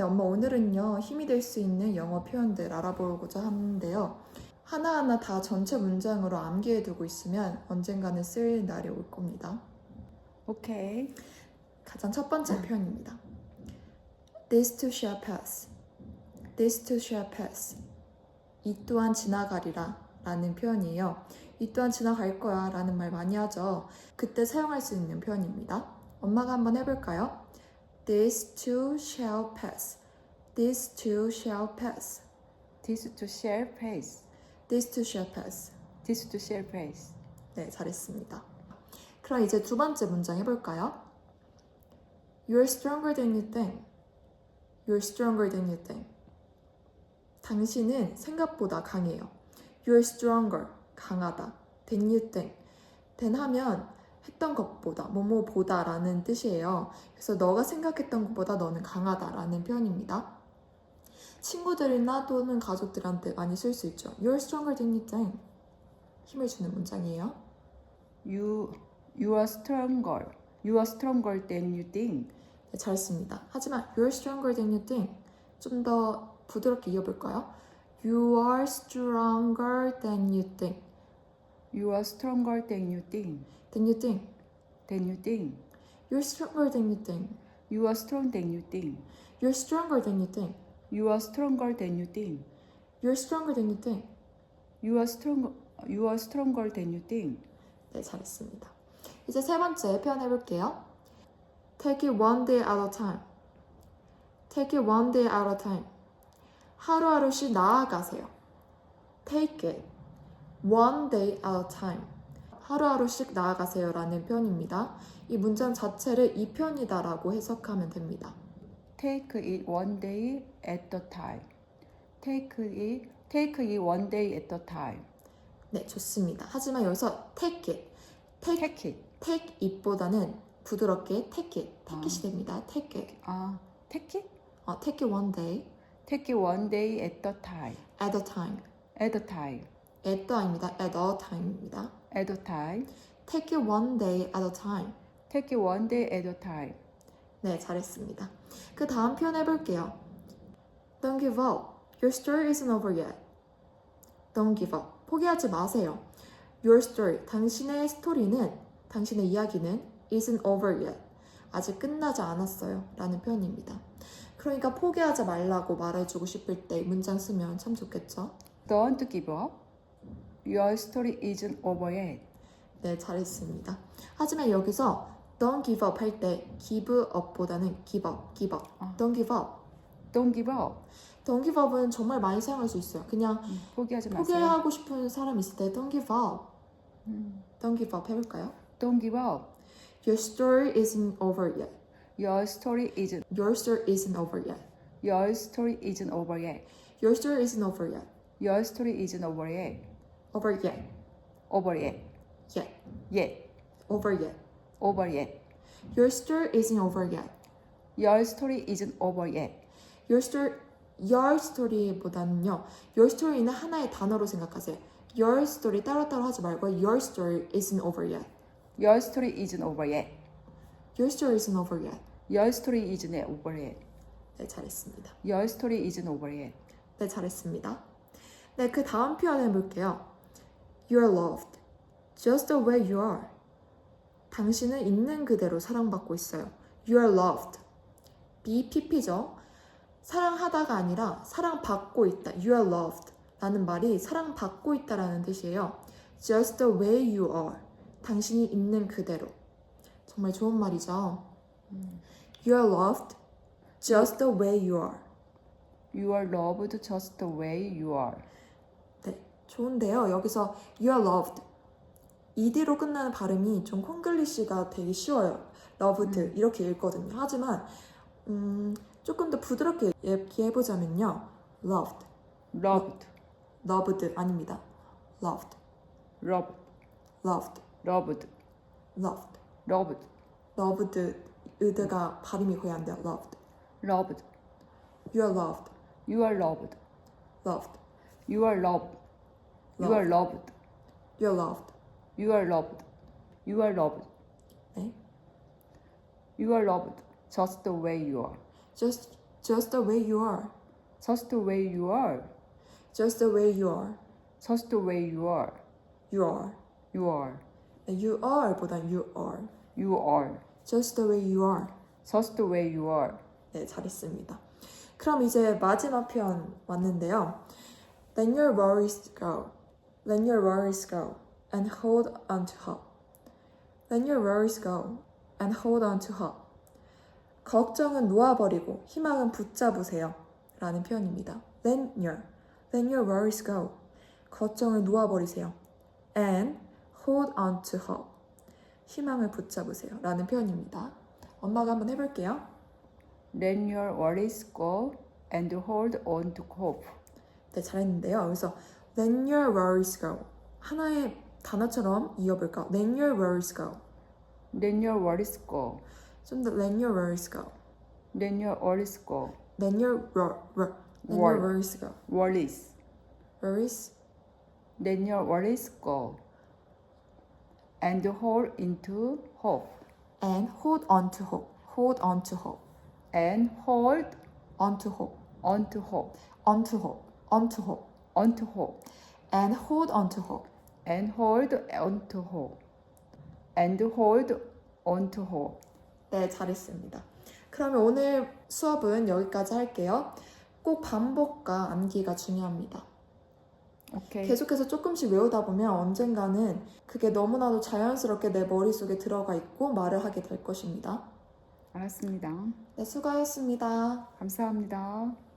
네, 엄마 오늘은요, 힘이 될 수 있는 영어 표현들 알아보고자 하는데요. 하나하나 다 전체 문장으로 암기해두고 있으면 언젠가는 쓸 날이 올 겁니다. 오케이. 가장 첫 번째 표현입니다. This too shall pass. This too shall pass. 이 또한 지나가리라 라는 표현이에요. 이 또한 지나갈 거야 라는 말 많이 하죠. 그때 사용할 수 있는 표현입니다. 엄마가 한번 해볼까요? This too shall pass. This too shall pass. This to share pace. This too shall pass. This to share pace. 네, 잘했습니다. 그럼 이제 두 번째 문장 해볼까요? You're stronger than you think. You're stronger than you think. 당신은 생각보다 강해요. You're stronger. 강하다. than you think. than 하면 했던 것보다, 뭐뭐보다 라는 뜻이에요. 그래서 너가 생각했던 것보다 너는 강하다 라는 표현입니다. 친구들이나 또는 가족들한테 많이 쓸 수 있죠. You're stronger than you think. 힘을 주는 문장이에요. You you are stronger. You are stronger than you think. 네, 잘했습니다. 하지만 you're stronger than you think. 좀 더 부드럽게 이어볼까요? You are stronger than you think. You are stronger than you think. Than you think. Than you think. You're stronger than you think. You are strong than you think. You're stronger than you think. You are stronger than you think. You're stronger than you think. You are strong. You are stronger than you think. 네, 잘했습니다. 이제 세 번째 표현 해 볼게요. Take it one day at a time. Take it one day at a time. 하루하루씩 나아가세요. Take it one day at a time. 하루하루씩 나아가세요 라는 표현입니다. 이 문장 자체를 이 편이다 라고 해석하면 됩니다. Take it one day at a time. Take it take it one day at a time. 네, 좋습니다. 하지만 여기서 take it, take, Take it. take it보다는 부드럽게 take it, take it이 아. 됩니다. take it. 아, take it. 어, take it one day Take it one day at a time. at a time. At a time. At the 아닙니다. at a time입니다. At a time. take it one day at a time. Take it one day at a time. 네, 잘했습니다. 그 다음 표현 해볼게요. Don't give up. Your story isn't over yet. Don't give up. 포기하지 마세요. Your story. 당신의 스토리는, 당신의 이야기는 isn't over yet. 아직 끝나지 않았어요. 라는 표현입니다. 그러니까 포기하지 말라고 말해주고 싶을 때 문장 쓰면 참 좋겠죠? Don't give up. Your story isn't over yet. 네, 잘했습니다. 하지만 여기서 don't give up 할 때 give up보다는 give up, give up. 아. don't give up. Don't give up. don't give up은 정말 많이 사용할 수 있어요. 그냥 음, 포기하지 마세요. 포기하고 싶은 사람 있을 때 don't give up. 음, don't give up 해볼까요? Don't give up. Your story isn't over yet. Your story isn't. Your story isn't over yet. Your story isn't over yet. Your story isn't over yet. Your story isn't over yet. Over yet. Over yet. Yet. Yet. Over yet. Over yet. Your story isn't over yet. Your story isn't over yet. Your story, your story보다는요. Your story는 하나의 단어로 생각하세요. Your story 따로따로 하지 말고 Your story isn't over yet. Your story isn't over yet. Your story isn't over yet. Your story isn't over yet. 네, 잘했습니다. Your story isn't over yet. 네, 잘했습니다. 네, 그 다음 표현 해볼게요. You're loved. Just the way you are. 당신은 있는 그대로 사랑받고 있어요. You're loved. BPP죠. 사랑하다가 아니라 사랑받고 있다. You're loved. 라는 말이 사랑받고 있다라는 뜻이에요. Just the way you are. 당신이 있는 그대로. 정말 좋은 말이죠. You're loved. Just the way you are. You are loved just the way you are. 네, 좋은데요. 여기서 you're loved. 이디로 끝나는 발음이 좀 콩글리시가 되게 쉬워요. loved 이렇게 읽거든요. 하지만 음, 조금 더 부드럽게 얘기해보자면요. loved, Loved. loved 아닙니다. loved, Loved. loved, Loved. loved, Loved. loved 의드가 발음이 거의 안 돼요. loved, Loved. you're loved, You are loved. loved, You are loved. You are loved. you're loved. You are loved. You are loved. 네, You are loved just the way you are. just just the way you are. just the way you are. just the way you are. just the way you are. you are. you are. 네, you are보다 you are. you are. just the way you are. just the way you are. 네, 잘했습니다. 그럼 이제 마지막 표현 왔는데요. Let your worries go. Let your worries go and hold on to hope. Let your worries go and hold on to hope. 걱정은 놓아버리고 희망은 붙잡으세요. 라는 표현입니다. Let your, let your worries go. 걱정을 놓아버리세요. And hold on to hope. 희망을 붙잡으세요. 라는 표현입니다. 엄마가 한번 해볼게요. Let your worries go and hold on to hope. 네, 잘했는데요. 그래서 let your worries go. 하나의 단어처럼 이어볼까? Let your worries go. Let your worries go. 좀 더 let your worries go. Let your worries go. Let your wor, wor, let your Wor- worries go. Worries. Worries Let your worries go. And hold into hope. and hold on to hope. Hold on to hope. And hold On to hope. on to hope. On to hope. On to hope. On to hope. And hold on to hope. And hold on to hope. And hold on to hope. 네, 잘했습니다. 그러면 오늘 수업은 여기까지 할게요. 꼭 반복과 암기가 중요합니다. 오케이. 계속해서 조금씩 외우다 보면 언젠가는 그게 너무나도 자연스럽게 내 머릿속에 들어가 있고 말을 하게 될 것입니다. 알았습니다. 네, 수고하셨습니다. 감사합니다.